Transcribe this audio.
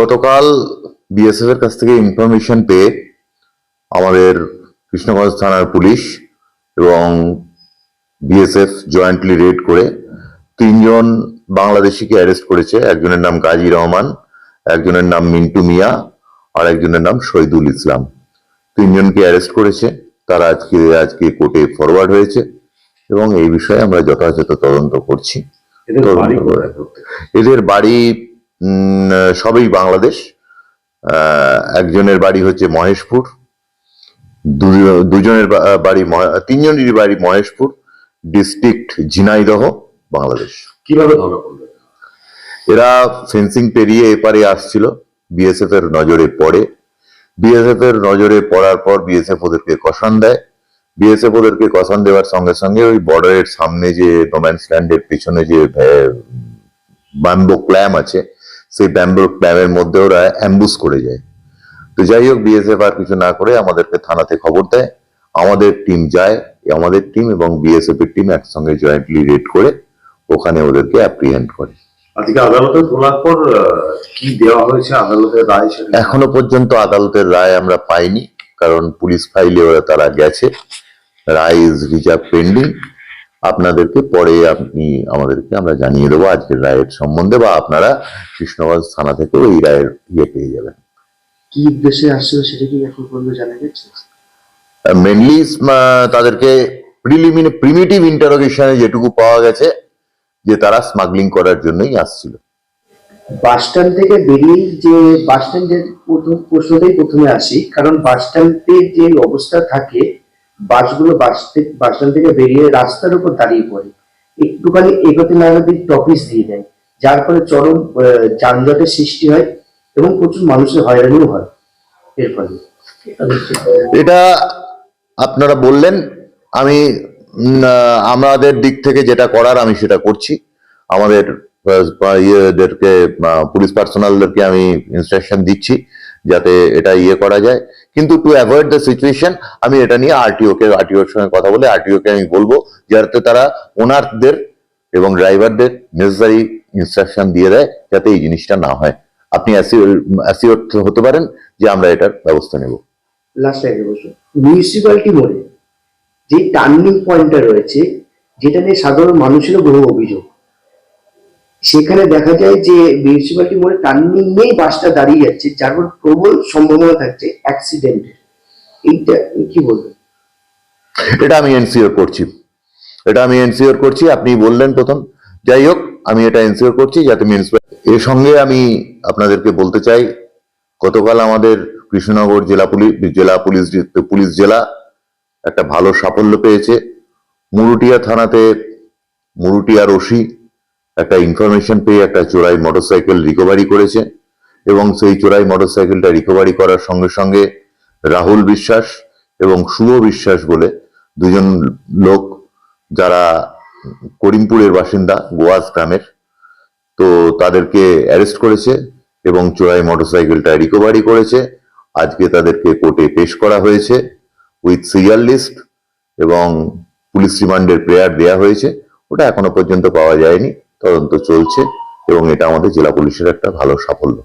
গতকাল বিএসএফ এর কাছ থেকে ইনফরমেশন পেয়ে আমাদের কৃষ্ণগঞ্জ থানার পুলিশ এবং বিএসএফ জয়েন্টলি রেড করে তিনজন বাংলাদেশিকে অ্যারেস্ট করেছে। একজনের নাম গাজী রহমান একজনের নাম মিন্টু মিয়া আর একজনের নাম শহীদুল ইসলাম। তিনজনকে অ্যারেস্ট করেছে। তারা আজকে আজকে কোর্টে ফরওয়ার্ড হয়েছে এবং এই বিষয়ে আমরা যথাযথ তদন্ত করছি। এদের বাড়ি সবই বাংলাদেশ। একজনের বাড়ি হচ্ছে মহেশপুর দুজনের বাড়ি তিনজনেরই বাড়ি মহেশপুর ডিস্ট্রিক্ট ঝিনাইদহ বাংলাদেশ। কীভাবে ধরা পড়ল এরা ফেন্সিং পেরিয়ে এপারে আসছিল বিএসএফ এর নজরে পড়ে। বিএসএফ এর নজরে পড়ার পর বিএসএফ ওদেরকে কষান দেয়। বিএসএফ ওদেরকে কষান দেওয়ার সঙ্গে সঙ্গে ওই বর্ডারের সামনে যে নোম্যান্স ল্যান্ডের পিছনে যে ব্যাম্বো ক্ল্যাম আছে সেই ব্যাম্বো ক্ল্যামের মধ্যে ওরা অ্যাম্বুস করে যায়। তো যাই হোক বিএসএফ আর কিছু না করে আমাদেরকে থানাতে খবর দেয়। আমাদের টিম যায় আমাদের টিম এবং বিএসএফ এর টিম একসঙ্গে জয়েন্টলি রেড করে ওখানে ওদেরকে অ্যাপ্রিহেন্ড করে। আজকে তোলার পর কি দেওয়া হয়েছে আদালতের রায় এখনও পর্যন্ত আদালতের রায় আমরা পাইনি কারণ পুলিশ ফাইলে ওরা তারা গেছে। রায় ইজ রিজার্ভ পেন্ডিং আপনাদেরকে পরে আপনি আমাদেরকে আমরা জানিয়ে দেবো আজকের রায়ের সম্বন্ধে বা আপনারা কৃষ্ণগঞ্জ থানা থেকে ওই রায়ের ইয়ে পেয়ে যাবেন। কি উদ্দেশ্যে আসছিল সেটা কি এখন পর্যন্ত জানা গেছে? মেনলি তাদেরকে প্রিলিমিনারি প্রিমিটিভ ইন্টারোগেশনে যেটুকু পাওয়া গেছে যে তারা স্মাগলিং করার জন্যই আসছিল। বাস স্ট্যান্ড থেকে বেরিয়ে যে বাস স্ট্যান্ডের প্রথম প্রশ্নটাই প্রথমে আসি কারণ বাস স্ট্যান্ডে যে অবস্থা থাকে বাসগুলো বাস থেকে, বাস স্ট্যান্ড থেকে বেরিয়ে রাস্তার উপর দাঁড়িয়ে পড়ে। একটুখানি এগোতে না এগোতে টপিস দিয়ে দেয়, যার ফলে চরম যানজটের সৃষ্টি হয় এবং প্রচুর মানুষের হয়রানিও হয় এর ফলে। এটা আপনারা বললেন, আমি আমাদের দিক থেকে যেটা করার আমি সেটা করছি। আমাদের ইয়েদেরকে পুলিশ পার্সোনালদেরকে আমি ইনস্ট্রাকশন দিচ্ছি, যাতে এটা ইয়ে করা যায়। কিন্তু টু অ্যাভয়েড দ্য সিচুয়েশন আমি এটা নিয়ে আরটিও কে আরটিওর সঙ্গে কথা বলে আরটিও কে আমি বলব যাতে তারা ওনারদের এবং ড্রাইভারদের নেসেসারি ইনস্ট্রাকশন দিয়ে দেয় যাতে এই জিনিসটা না হয়। আপনি অ্যাসিওর হতে পারেন যে আমরা এটার ব্যবস্থা নেব। লাস্ট একটা প্রশ্ন মিউনিসিপ্যালিটি মোড়ে যে টার্নিং পয়েন্টটা রয়েছে, যেটা নিয়ে সাধারণ মানুষেরও বহু অভিযোগ। সেখানে দেখা যায় যে মিউনিসিপ্যালিটি মোড়ে টার্নিং নেই বাসটা দাঁড়িয়ে যাচ্ছে, যার ফলে প্রবল সম্ভাবনা থাকছে অ্যাক্সিডেন্টের এইটা কি বলবেন? এটা আমি এনসিওর করছি। এটা আমি এনসিওর করছি, আপনি বললেন প্রথম। যাই হোক, আমি এটা এনসিওর করছি যাতে মিউনিসিপ্যাল এর সঙ্গে আমি আপনাদেরকে বলতে চাই, গতকাল আমাদের কৃষ্ণনগর জেলা পুলিশ জেলা পুলিশ পুলিশ জেলা একটা ভালো সাফল্য পেয়েছে। মুরুটিয়া থানাতে মুরুটিয়া রশি একটা ইনফরমেশন পেয়ে একটা চোরাই মোটরসাইকেল রিকভারি করেছে এবং সেই চোরাই মোটরসাইকেলটা রিকভারি করার সঙ্গে সঙ্গে রাহুল বিশ্বাস এবং শুভ বিশ্বাস বলে দুজন লোক যারা করিমপুরের বাসিন্দা গোয়াজ গ্রামের, তো তাদেরকে অ্যারেস্ট করেছে এবং চোরাই মোটরসাইকেলটা রিকভারি করেছে। আজকে তাদেরকে কোর্টে পেশ করা হয়েছে উইথ সিরিয়াল লিস্ট এবং পুলিশ রিমান্ডের প্রেয়ার দেয়া হয়েছে। ওটা এখনও পর্যন্ত পাওয়া যায়নি। তদন্ত চলছে এবং এটা আমাদের জেলা পুলিশের একটা ভালো সাফল্য।